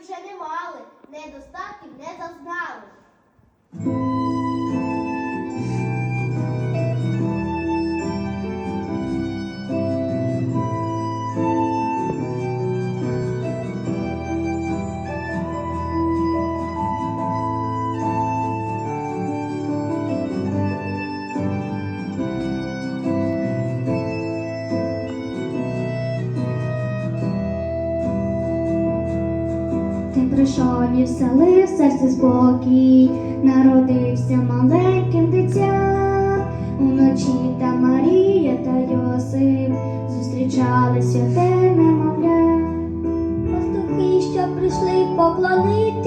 вже не мали, недостатків не зазнали. Капюшоні вселив серце спокій, народився маленьким дитям. Уночі та Марія та Йосип зустрічали те немовля. Пастухи, що прийшли поклонити.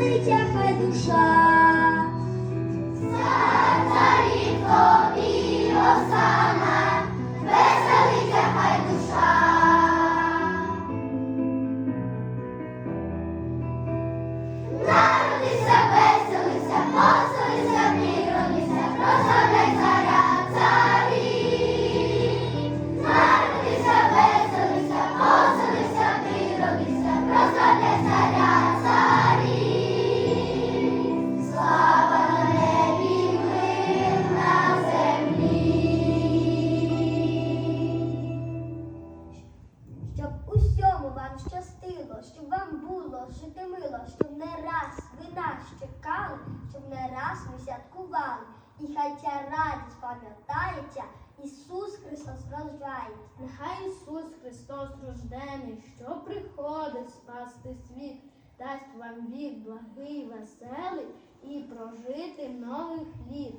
кличе хай душа. жити мило, щоб не раз ви нас чекали, щоб не раз ми святкували. І хай ця радість пам'ятається, Ісус Христос рождає. Нехай Ісус Христос рождений, що приходить спасти світ, дасть вам вік, благий, веселий і прожити нових літ.